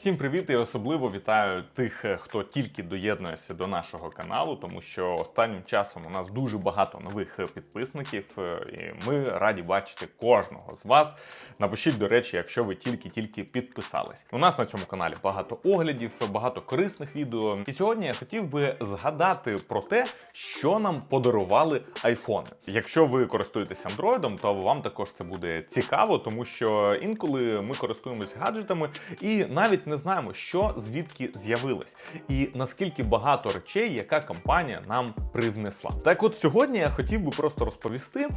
Всім привіт і особливо вітаю тих, е, хто тільки доєднується до нашого каналу, тому що останнім часом у нас дуже багато нових е, підписників, е, і ми раді бачити кожного з вас. Напишіть, до речі, якщо ви тільки-тільки підписались. У нас на цьому каналі багато оглядів, багато корисних відео. І сьогодні я хотів би згадати про те, що нам подарували айфони. Якщо ви користуєтесь андроїдом, то вам також це буде цікаво, тому що інколи ми користуємось гаджетами і навіть не знаємо, що звідки з'явилось, і наскільки багато речей, яка компанія нам привнесла. Так, от сьогодні я хотів би просто розповісти.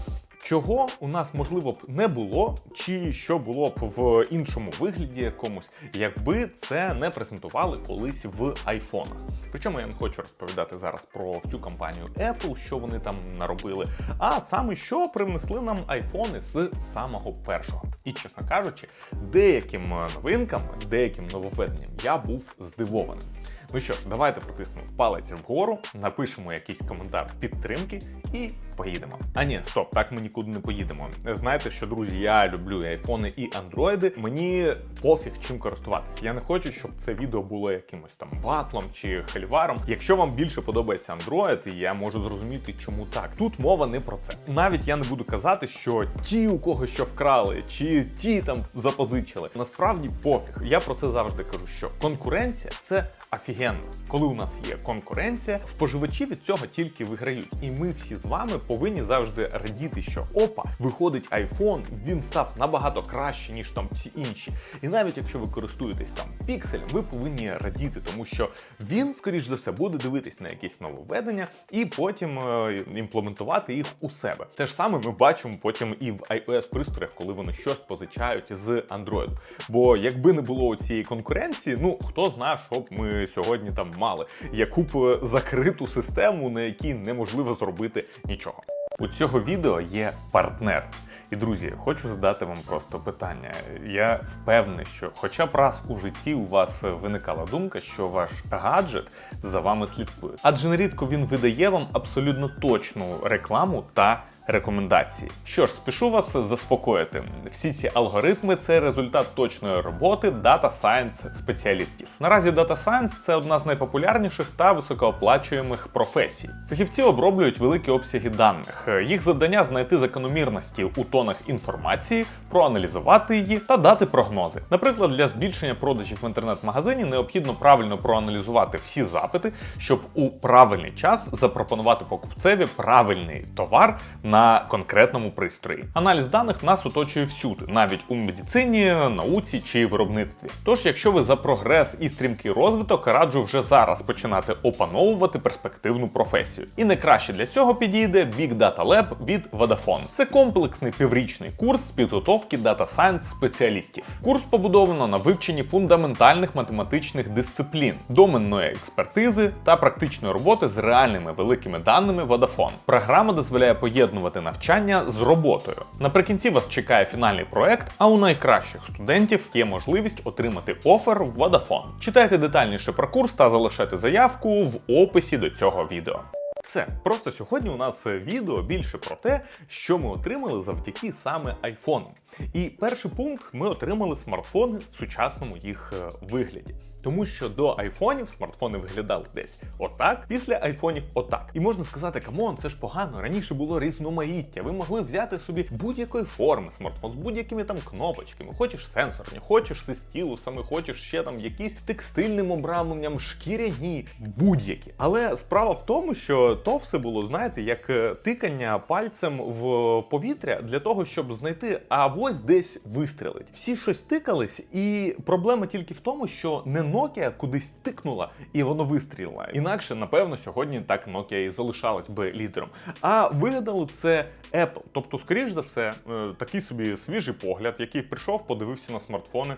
Чого у нас можливо б не було, чи що було б в іншому вигляді якомусь, якби це не презентували колись в айфонах. Причому я не хочу розповідати зараз про всю компанію Apple, що вони там наробили, а саме що привнесли нам айфони з самого першого. І чесно кажучи, деяким новинкам, деяким нововведенням я був здивований. Ну що давайте протиснемо палець вгору, напишемо якийсь коментар підтримки і поїдемо. А ні, стоп, так ми нікуди не поїдемо. Знаєте, що друзі, я люблю айфони і андроїди. Мені пофіг чим користуватися. Я не хочу, щоб це відео було якимось там батлом чи хельваром. Якщо вам більше подобається Android, я можу зрозуміти, чому так. Тут мова не про це. Навіть я не буду казати, що ті, у кого що вкрали, чи ті там запозичили. Насправді пофіг. Я про це завжди кажу, що конкуренція це офігенно. Коли у нас є конкуренція, споживачі від цього тільки виграють. І ми всі з вами повинні завжди радіти, що опа, виходить iPhone, він став набагато краще, ніж там всі інші. І навіть якщо ви користуєтесь там пікселем, ви повинні радіти, тому що він, скоріш за все, буде дивитись на якісь нововведення і потім е, імплементувати їх у себе. Те ж саме ми бачимо потім і в iOS пристроях, коли вони щось позичають з Android. Бо якби не було цієї конкуренції, ну хто знає, що б ми сьогодні там мали яку б закриту систему, на якій неможливо зробити нічого. У цього відео є партнер. І друзі, хочу задати вам просто питання. Я впевнений, що хоча б раз у житті у вас виникала думка, що ваш гаджет за вами слідкує. Адже нерідко він видає вам абсолютно точну рекламу та рекомендації. Що ж, спішу вас заспокоїти. Всі ці алгоритми це результат точної роботи Data Science спеціалістів. Наразі Data Science – це одна з найпопулярніших та високооплачуємих професій. Фахівці оброблюють великі обсяги даних. Їх завдання знайти закономірності у тонах інформації, проаналізувати її та дати прогнози. Наприклад, для збільшення продажів в інтернет-магазині необхідно правильно проаналізувати всі запити, щоб у правильний час запропонувати покупцеві правильний товар на конкретному пристрої. Аналіз даних нас оточує всюди, навіть у медицині, науці чи виробництві. Тож, якщо ви за прогрес і стрімкий розвиток, раджу вже зараз починати опановувати перспективну професію. І найкраще для цього підійде Big Data Lab від Vodafone. Це комплексний піврічний курс з підготовки Data Science спеціалістів. Курс побудовано на вивченні фундаментальних математичних дисциплін, доменної експертизи та практичної роботи з реальними великими даними Vodafone. Програма дозволяє поєднувати навчання з роботою. Наприкінці вас чекає фінальний проект, а у найкращих студентів є можливість отримати офер в Vodafone. Читайте детальніше про курс та залишайте заявку в описі до цього відео. Все, просто сьогодні у нас відео більше про те, що ми отримали завдяки саме айфону. І перший пункт ми отримали смартфони в сучасному їх е, вигляді. Тому що до айфонів смартфони виглядали десь отак, після айфонів отак. І можна сказати, камон, це ж погано. Раніше було різноманіття. Ви могли взяти собі будь-якої форми смартфон з будь-якими там кнопочками. Хочеш сенсорні, хочеш зі стілусами, хочеш ще там якісь текстильним обрамленням, шкіряні, будь-які. Але справа в тому, що то все було, знаєте, як е, тикання пальцем в повітря для того, щоб знайти, а ось десь вистрелить. Всі щось тикались, і проблема тільки в тому, що не Nokia кудись тикнула і воно вистрілило. Інакше, напевно, сьогодні так Nokia і залишалась би лідером. А вигадали це Apple. Тобто, скоріш за все, е, такий собі свіжий погляд, який прийшов, подивився на смартфони.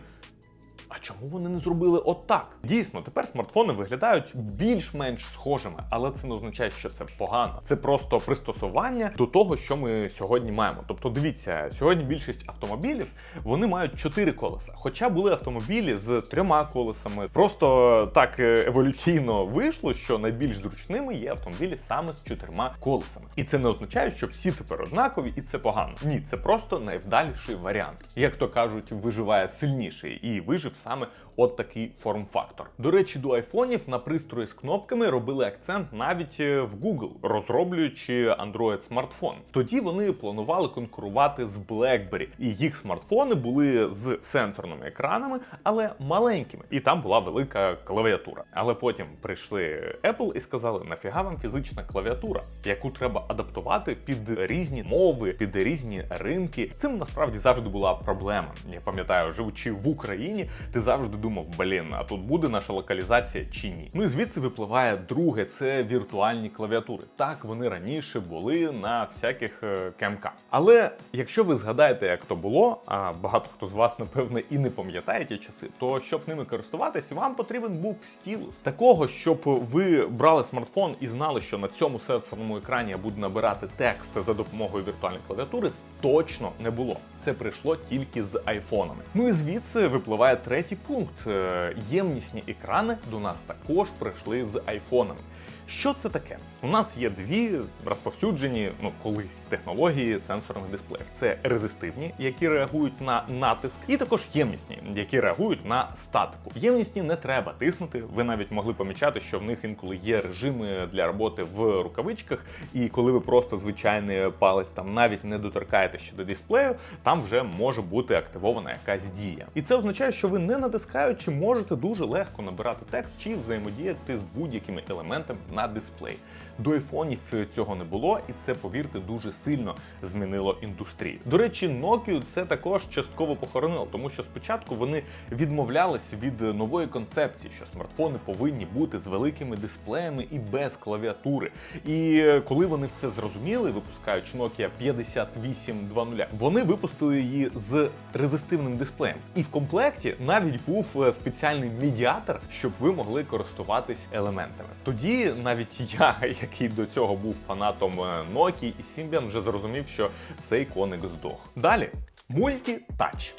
А чому вони не зробили отак? Дійсно, тепер смартфони виглядають більш-менш схожими, але це не означає, що це погано. Це просто пристосування до того, що ми сьогодні маємо. Тобто, дивіться, сьогодні більшість автомобілів вони мають чотири колеса. Хоча були автомобілі з трьома колесами. Просто так е, еволюційно вийшло, що найбільш зручними є автомобілі саме з чотирма колесами. І це не означає, що всі тепер однакові, і це погано. Ні, це просто найвдаліший варіант. Як то кажуть, виживає сильніший і вижив саме от такий форм-фактор. До речі, до айфонів на пристрої з кнопками робили акцент навіть е, в Google, розроблюючи Android смартфон. Тоді вони планували конкурувати з BlackBerry, і їх смартфони були з сенсорними екранами, але маленькими, і там була велика клавіатура. Але потім прийшли Apple і сказали: нафіга вам фізична клавіатура, яку треба адаптувати під різні мови, під різні ринки. З цим насправді завжди була проблема. Я пам'ятаю, живучи в Україні, ти завжди думав, блін, а тут буде наша локалізація чи ні. Ну і звідси випливає друге, це віртуальні клавіатури. Так вони раніше були на всяких е, КМК. Але якщо ви згадаєте, як то було, а багато хто з вас, напевне, і не пам'ятає ті часи, то щоб ними користуватись, вам потрібен був стілус. Такого, щоб ви брали смартфон і знали, що на цьому сенсорному екрані я буду набирати текст за допомогою віртуальної клавіатури, точно не було. Це прийшло тільки з айфонами. Ну і звідси випливає третій пункт: Е, ємнісні екрани до нас також прийшли з айфонами. Що це таке? У нас є дві розповсюджені, ну колись технології сенсорних дисплеїв. Це резистивні, які реагують на натиск, і також ємнісні, які реагують на статику. Ємнісні не треба тиснути. Ви навіть могли помічати, що в них інколи є режими для роботи в рукавичках, і коли ви просто звичайний палець там навіть не доторкаєте ще до дисплею, там вже може бути активована якась дія. І це означає, що ви не натискаючи можете дуже легко набирати текст чи взаємодіяти з будь-якими елементами на дисплеї. До айфонів цього не було, і це, повірте, дуже сильно змінило індустрію. До речі, Nokia це також частково похоронило, тому що спочатку вони відмовлялись від нової концепції, що смартфони повинні бути з великими дисплеями і без клавіатури. І коли вони в це зрозуміли, випускаючи Nokia 5820, вони випустили її з резистивним дисплеєм. І в комплекті навіть був е, спеціальний медіатор, щоб ви могли користуватись елементами. Тоді навіть я, який до цього був фанатом е, Nokia і Symbian, вже зрозумів, що цей коник здох. Далі мультітач.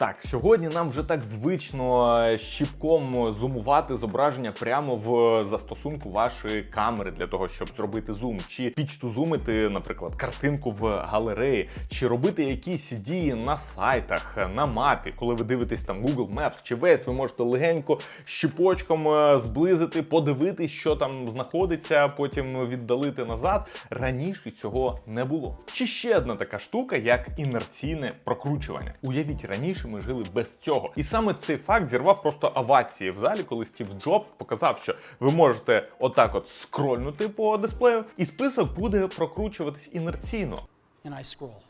Так, сьогодні нам вже так звично е, щіпком зумувати зображення прямо в застосунку вашої камери для того, щоб зробити зум, чи підштузумити, наприклад, картинку в галереї, чи робити якісь дії на сайтах, на мапі, коли ви дивитесь там Google Maps чи весь, ви можете легенько щіпочком е, зблизити, подивитись, що там знаходиться, потім віддалити назад. Раніше цього не було. Чи ще одна така штука, як інерційне прокручування. Уявіть, раніше ми жили без цього. І саме цей факт зірвав просто авації в залі, коли Стів Джоб показав, що ви можете отак от скрольнути по дисплею, і список буде прокручуватись інерційно. and I scroll.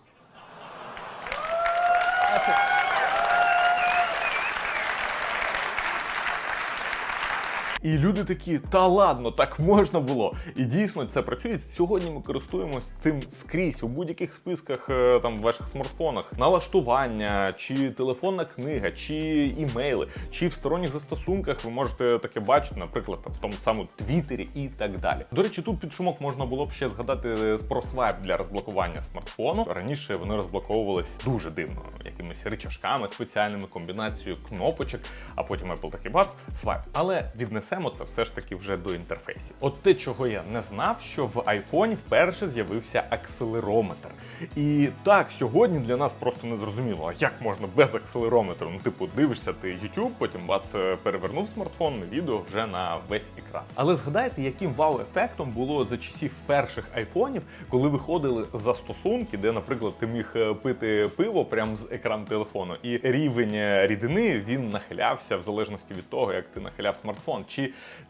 І люди такі, та ладно, так можна було. І дійсно це працює. Сьогодні ми користуємось цим скрізь у будь-яких списках е, там в ваших смартфонах, налаштування, чи телефонна книга, чи імейли, чи в сторонніх застосунках ви можете таке бачити, наприклад, в тому самому Твіттері і так далі. До речі, тут під шумок можна було б ще згадати про свайп для розблокування смартфону. Раніше вони розблоковувались дуже дивно, якимись рычажками, спеціальними комбінацією кнопочок, а потім Apple такий бац, свайп. Але віднесемо це все ж таки вже до інтерфейсів. От те, чого я не знав, що в айфоні вперше з'явився акселерометр. І так, сьогодні для нас просто не зрозуміло, а як можна без акселерометру? Ну, типу, дивишся ти YouTube, потім бац, перевернув смартфон, відео вже на весь екран. Але згадайте, яким вау-ефектом було за часів перших айфонів, коли виходили застосунки, де, наприклад, ти міг е, пити пиво прямо з екрану телефону, і рівень е, рідини він нахилявся в залежності від того, як ти нахиляв смартфон. Чи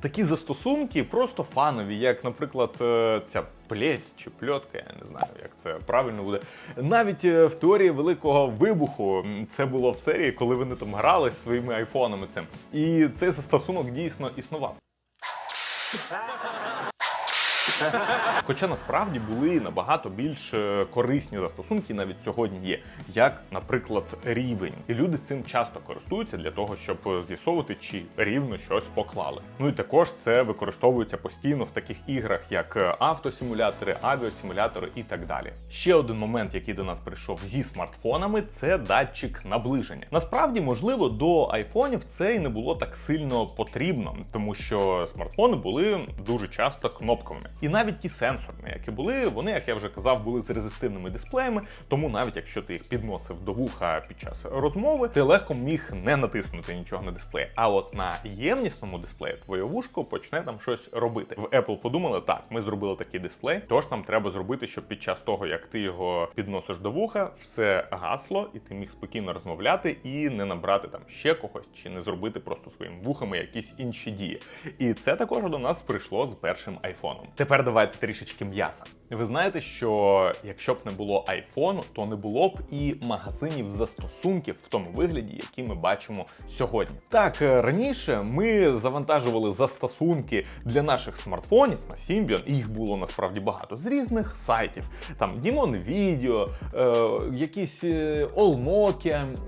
такі застосунки просто фанові, як, наприклад, е, ця плеть чи пльотка, я не знаю, як це правильно буде. Навіть е, в теорії великого вибуху це було в серії, коли вони там грали зі своїми айфонами цим. І цей застосунок дійсно існував. Хоча насправді були набагато більш е, корисні застосунки, навіть сьогодні є, як, наприклад, рівень. І люди цим часто користуються для того, щоб з'ясовувати, чи рівно щось поклали. Ну і також це використовується постійно в таких іграх, як е, автосимулятори, авіасимулятори і так далі. Ще один момент, який до нас прийшов зі смартфонами, це датчик наближення. Насправді, можливо, до айфонів це і не було так сильно потрібно, тому що смартфони були дуже часто кнопковими. І навіть ті сенсорні, які були, вони, як я вже казав, були з резистивними дисплеями. Тому навіть якщо ти їх підносив до вуха під час розмови, ти легко міг не натиснути нічого на дисплеї. А от на ємнісному дисплеї твоє вушко почне там щось робити. В Apple подумали, так, ми зробили такий дисплей, тож нам треба зробити, щоб під час того, як ти його підносиш до вуха, все гасло, і ти міг спокійно розмовляти і не набрати там ще когось, чи не зробити просто своїми вухами якісь інші дії. І це також до нас прийшло з першим айфоном. Тепер давайте трішечки м'яса. Ви знаєте, що якщо б не було айфону, то не було б і магазинів застосунків в тому вигляді, які ми бачимо сьогодні. Так е, раніше ми завантажували застосунки для наших смартфонів на Symbian, і їх було насправді багато з різних сайтів. Там Dimon Video, е, якісь е,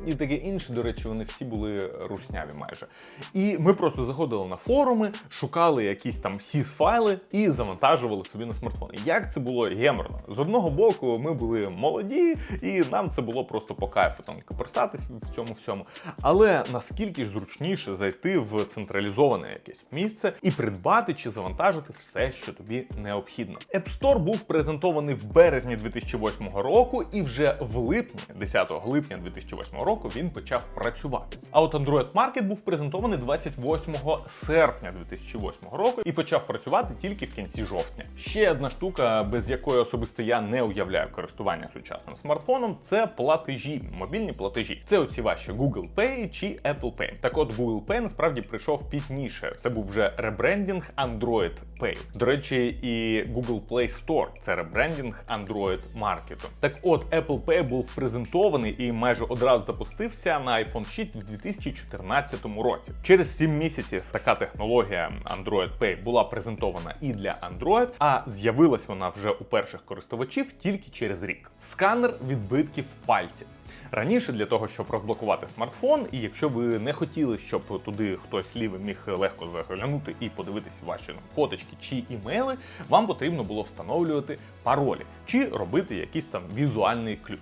і таке інше. До речі, вони всі були русняві майже. І ми просто заходили на форуми, шукали якісь там sys файли і завантажували собі на смартфони. Як це було геморно? З одного боку, ми були молоді, і нам це було просто по кайфу там коперсатись в цьому всьому. Але наскільки ж зручніше зайти в централізоване якесь місце і придбати чи завантажити все, що тобі необхідно. App Store був презентований в березні 2008 року, і вже в липні, 10 липня 2008 року, він почав працювати. А от Android Market був презентований 28 серпня 2008 року і почав працювати тільки в кінці жовтня. Ще одна штука, без якої особисто я не уявляю користування сучасним смартфоном, це платежі, мобільні платежі. Це оці ваші Google Pay чи Apple Pay. Так от Google Pay насправді прийшов пізніше. Це був вже ребрендінг Android Pay. До речі, і Google Play Store це ребрендінг Android Market. Так от Apple Pay був презентований і майже одразу запустився на iPhone 6 в 2014 році. Через 7 місяців така технологія Android Pay була презентована і для Android, а з'явилась вона вже у перших користувачів тільки через рік. Сканер відбитків пальців. Раніше для того, щоб розблокувати смартфон, і якщо ви не хотіли, щоб туди хтось лівий міг легко заглянути і подивитися ваші фоточки чи імейли, вам потрібно було встановлювати паролі чи робити якийсь там візуальний ключ.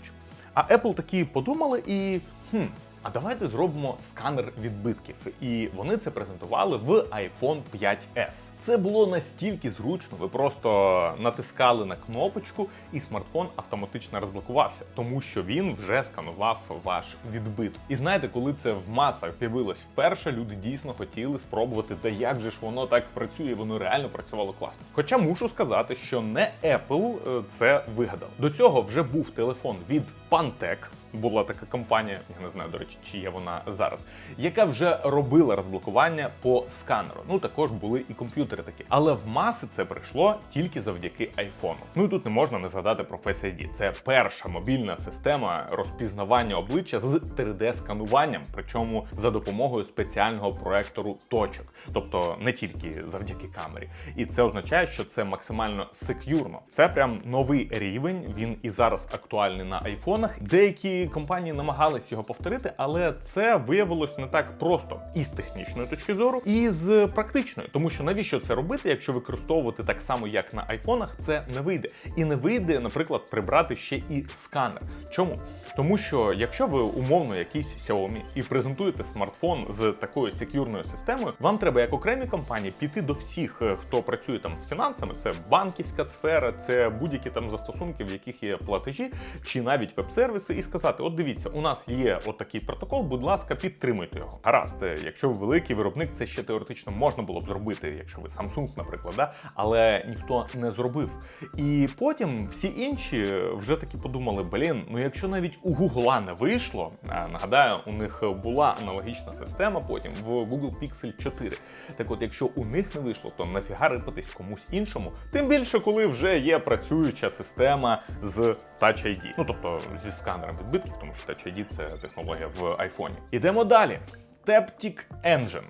А Apple такі подумали і хм. А давайте зробимо сканер відбитків. І вони це презентували в iPhone 5S. Це було настільки зручно, ви просто натискали на кнопочку, і смартфон автоматично розблокувався, тому що він вже сканував ваш відбиток. І знаєте, коли це в масах з'явилось вперше, люди дійсно хотіли спробувати, та як же ж воно так працює, воно реально працювало класно. Хоча мушу сказати, що не Apple е, це вигадав. До цього вже був телефон від Pantec, була така компанія, я не знаю, до речі, чи є вона зараз, яка вже робила розблокування по сканеру. Ну також були і комп'ютери такі. Але в маси це прийшло тільки завдяки айфону. Ну і тут не можна не згадати про Face ID. Це перша мобільна система розпізнавання обличчя з 3D-скануванням, причому за допомогою спеціального проектору точок, тобто не тільки завдяки камері. І це означає, що це максимально сек'юрно. Це прям новий рівень. Він і зараз актуальний на айфонах. Деякі компанії намагались його повторити, але це виявилось не так просто і з технічної точки зору, і з практичної, тому що навіщо це робити, якщо використовувати так само, як на айфонах, це не вийде. І не вийде, наприклад, прибрати ще і сканер. Чому? Тому що якщо ви умовно якийсь Xiaomi і презентуєте смартфон з такою секюрною системою, вам треба як окремій компанії піти до всіх, е, хто працює там з фінансами, це банківська сфера, це будь-які там застосунки, в яких є платежі, чи навіть веб-сервіси, і сказати: от дивіться, у нас є от протокол, будь ласка, підтримуйте його. Гаразд, е, якщо ви великий виробник, це ще теоретично можна було б зробити, якщо ви Samsung, наприклад, да? але ніхто не зробив. І потім всі інші вже таки подумали: блін, ну якщо навіть у Google не вийшло, нагадаю, у них була аналогічна система потім в Google Pixel 4. Так от, якщо у них не вийшло, то нафіга рипатись комусь іншому. Тим більше, коли вже є працююча система з Touch ID. Ну тобто зі сканером відбитків, тому що Touch ID – це технологія в айфоні. Ідемо далі. Taptic Engine.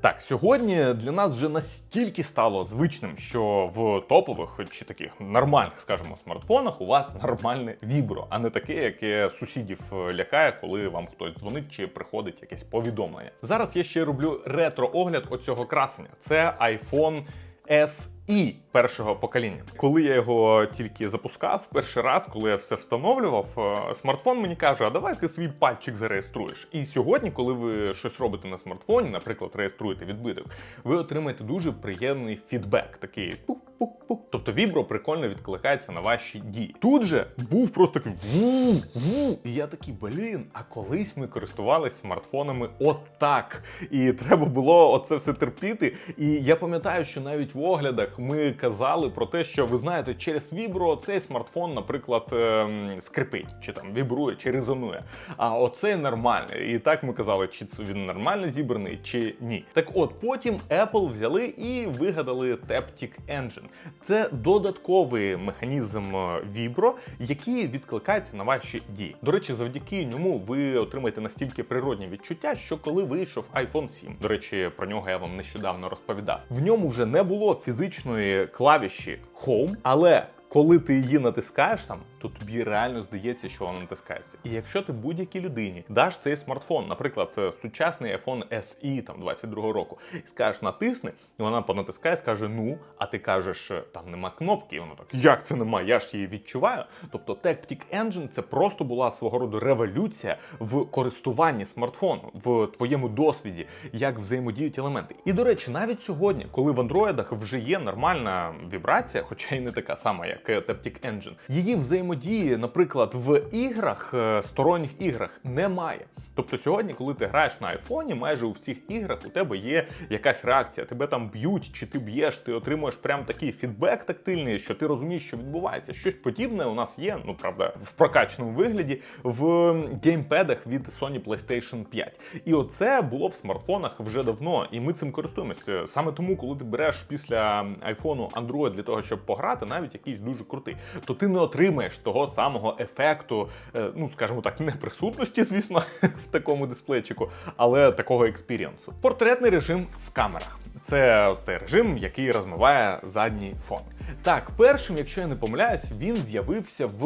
Так, сьогодні для нас вже настільки стало звичним, що в топових чи таких нормальних, скажімо, смартфонах у вас нормальне вібро, а не таке, яке сусідів лякає, коли вам хтось дзвонить чи приходить якесь повідомлення. Зараз я ще роблю ретро-огляд оцього красення. Це iPhone S і першого покоління. Коли я його тільки запускав, перший раз, коли я все встановлював, е, смартфон мені каже: А давай ти свій пальчик зареєструєш. І сьогодні, коли ви щось робите на смартфоні, наприклад, реєструєте відбиток, ви отримаєте дуже приємний фідбек, такий пук-пук-пук. Тобто вібро прикольно відкликається на ваші дії. Тут же був просто такий ву, ву. І я такий, блін, а колись ми користувалися смартфонами отак. І треба було оце все терпіти. І я пам'ятаю, що навіть в оглядах ми казали про те, що ви знаєте, через вібро цей смартфон, наприклад, ем, скрипить, чи там вібрує, чи резонує. А оцей нормальний. І так ми казали, чи це він нормально зібраний, чи ні. Так от потім Apple взяли і вигадали Taptic Engine. Це додатковий механізм е, вібро, який відкликається на ваші дії. До речі, завдяки ньому ви отримаєте настільки природні відчуття, що коли вийшов iPhone 7, до речі, про нього я вам нещодавно розповідав. В ньому вже не було фізичної клавіші Home, але коли ти її натискаєш там, то тобі реально здається, що вона натискається. І якщо ти будь-якій людині даш цей смартфон, наприклад, е, сучасний iPhone SE там 22 року, і скажеш натисни, і вона понатискає, скаже ну, а ти кажеш, е, там нема кнопки, і вона так, як це нема? Я ж її відчуваю. Тобто Tactic Engine це просто була свого роду революція в користуванні смартфону, в твоєму досвіді, як взаємодіють елементи. І до речі, навіть сьогодні, коли в андроїдах вже є нормальна вібрація, хоча й не така сама, як е, Taptic Engine, її взаємодії, наприклад, в іграх, е, сторонніх іграх, немає. Тобто сьогодні, коли ти граєш на айфоні, майже у всіх іграх у тебе є якась реакція. Тебе там б'ють, чи ти б'єш, ти отримуєш прям такий фідбек тактильний, що ти розумієш, що відбувається. Щось подібне у нас є, ну правда, в прокачаному вигляді в геймпедах від Sony PlayStation 5. І оце було в смартфонах вже давно, і ми цим користуємося. Саме тому, коли ти береш після айфону Android для того, щоб пограти, навіть якийсь дуже крутий, то ти не отримаєш того самого ефекту, е, ну скажімо так, не присутності, звісно, в такому дисплейчику, але такого експірієнсу. Портретний режим в камерах. Це той режим, який розмиває задній фон. Так, першим, якщо я не помиляюсь, він з'явився в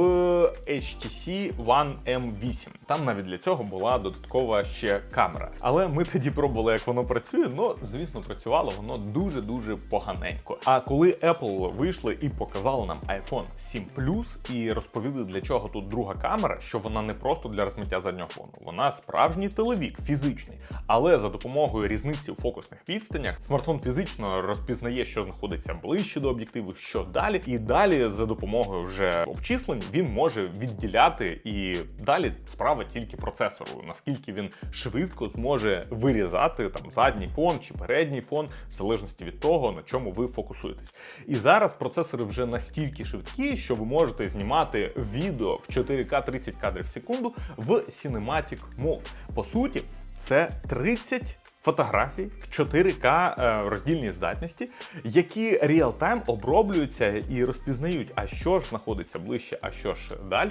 HTC One M8. Там навіть для цього була додаткова ще камера. Але ми тоді пробували, як воно працює. Ну, звісно, працювало воно дуже-дуже поганенько. А коли Apple вийшли і показали нам iPhone 7 Plus і розповіли, для чого тут друга камера, що вона не просто для розмиття заднього фону, вона справжній телевік, фізичний. Але за допомогою різниці у фокусних відстанях смартфон фізично розпізнає, що знаходиться ближче до об'єктиву, що далі, і далі за допомогою вже обчислень він може відділяти і далі справа тільки процесору, наскільки він швидко зможе вирізати там задній фон чи передній фон, в залежності від того, на чому ви фокусуєтесь. І зараз процесори вже настільки швидкі, що ви можете знімати відео в 4К 30 кадрів в секунду в Cinematic Mode. По суті, це 30 фотографій в 4К е, роздільній здатності, які реал-тайм оброблюються і розпізнають, а що ж знаходиться ближче, а що ж далі.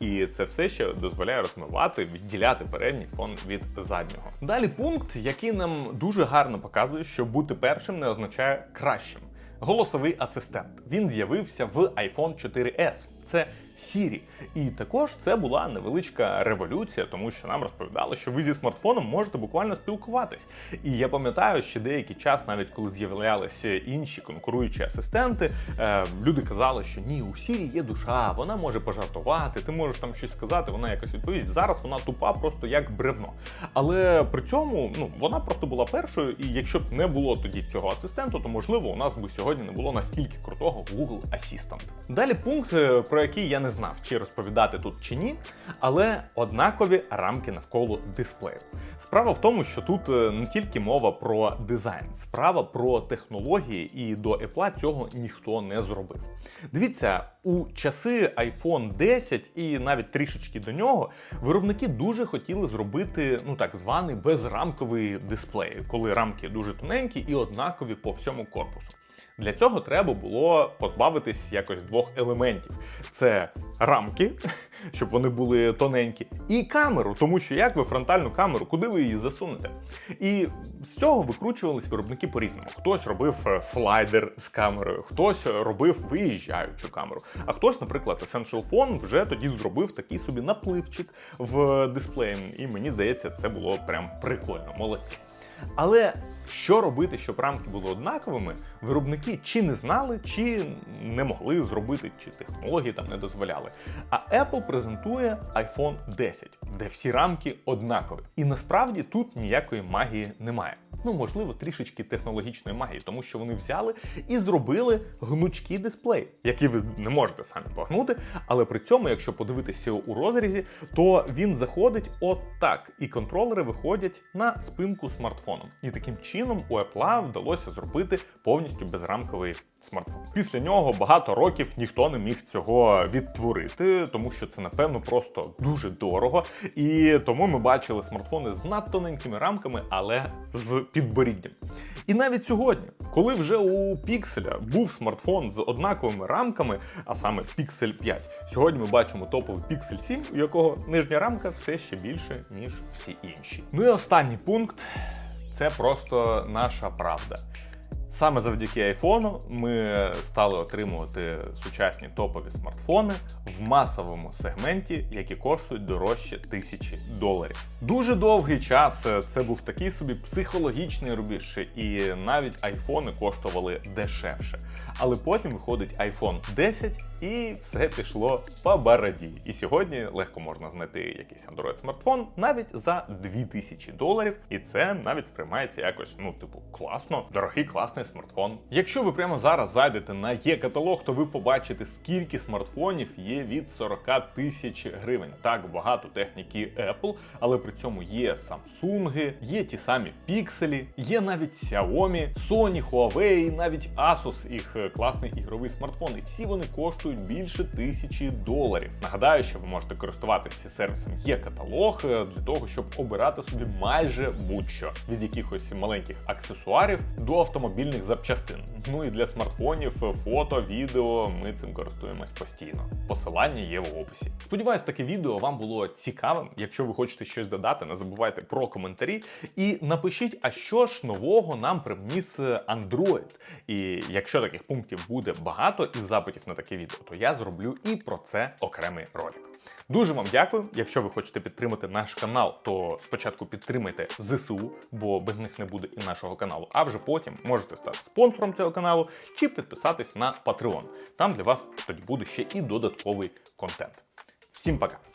І це все ще дозволяє розмивати, відділяти передній фон від заднього. Далі пункт, який нам дуже гарно показує, що бути першим не означає кращим. Голосовий асистент. Він з'явився в iPhone 4S. Це Siri. І також це була невеличка революція, тому що нам розповідали, що ви зі смартфоном можете буквально спілкуватись. І я пам'ятаю, що деякий час, навіть коли з'являлися інші конкуруючі асистенти, е, люди казали, що ні, у Siri є душа, вона може пожартувати, ти можеш там щось сказати, вона якось відповість. Зараз вона тупа, просто як бревно. Але при цьому ну вона просто була першою, і якщо б не було тоді цього асистенту, то можливо у нас би сьогодні не було настільки крутого Google Assistant. Далі пункт, е, про який я не знав, чи розповідати тут чи ні, але однакові рамки навколо дисплею. Справа в тому, що тут е, не тільки мова про дизайн, справа про технології, і до Apple цього ніхто не зробив. Дивіться, у часи iPhone 10 і навіть трішечки до нього виробники дуже хотіли зробити ну так званий безрамковий дисплей, коли рамки дуже тоненькі і однакові по всьому корпусу. Для цього треба було позбавитись якось двох елементів: це рамки, щоб вони були тоненькі, і камеру, тому що як ви фронтальну камеру, куди ви її засунете? І з цього викручувались виробники по-різному. Хтось робив е, слайдер з камерою, хтось робив виїжджаючу камеру. А хтось, наприклад, Essential Phone вже тоді зробив такий собі напливчик в дисплеї. І мені здається, це було прям прикольно, молодці. Але Що робити, щоб рамки були однаковими, виробники чи не знали, чи не могли зробити, чи технології там не дозволяли. А Apple презентує iPhone 10, де всі рамки однакові. І насправді тут ніякої магії немає. Ну, можливо, трішечки технологічної магії, тому що вони взяли і зробили гнучкий дисплей, який ви не можете самі погнути. Але при цьому, якщо подивитися у розрізі, то він заходить от так, і контролери виходять на спинку смартфону. І таким чином у Apple вдалося зробити повністю безрамковий смартфон. Після нього багато років ніхто не міг цього відтворити, тому що це напевно просто дуже дорого. І тому ми бачили смартфони з надтоненькими рамками, але з підборіддям. І навіть сьогодні, коли вже у Pixel був смартфон з однаковими рамками, а саме Pixel 5, сьогодні ми бачимо топовий Pixel 7, у якого нижня рамка все ще більше, ніж всі інші. Ну і останній пункт це просто наша правда. Саме завдяки айфону ми стали отримувати сучасні топові смартфони в масовому сегменті, які коштують дорожче тисячі доларів. Дуже довгий час це був такий собі психологічний рубіж, і навіть айфони коштували дешевше. Але потім виходить iPhone 10 і все пішло по бороді. І сьогодні легко можна знайти якийсь Android смартфон навіть за 2000 доларів, і це навіть сприймається якось, ну, типу, класно, дорогий класний смартфон. Якщо ви прямо зараз зайдете на є-каталог, то ви побачите, скільки смартфонів є від 40 тисяч гривень. Так багато техніки Apple, але при цьому є Samsung, є ті самі Pixel, є навіть Xiaomi, Sony, Huawei, навіть Asus, їх е, класний ігровий смартфон, і всі вони коштують більше тисячі доларів. Нагадаю, що ви можете користуватися сервісом є каталог е, для того, щоб обирати собі майже будь-що від якихось маленьких аксесуарів до автомобільних запчастин. Ну і для смартфонів, е, фото, відео ми цим користуємось постійно. Посилання є в описі. Сподіваюсь, таке відео вам було цікавим. Якщо ви хочете щось додати, не забувайте про коментарі і напишіть, а що ж нового нам привніс е, Android. І якщо таких пунктів буде багато із запитів на таке відео, то я зроблю і про це окремий ролик. Дуже вам дякую. Якщо ви хочете підтримати наш канал, то спочатку підтримайте ЗСУ, бо без них не буде і нашого каналу. А вже потім можете стати спонсором цього каналу чи підписатись на Patreon. Там для вас тоді буде ще і додатковий контент. Всім пока!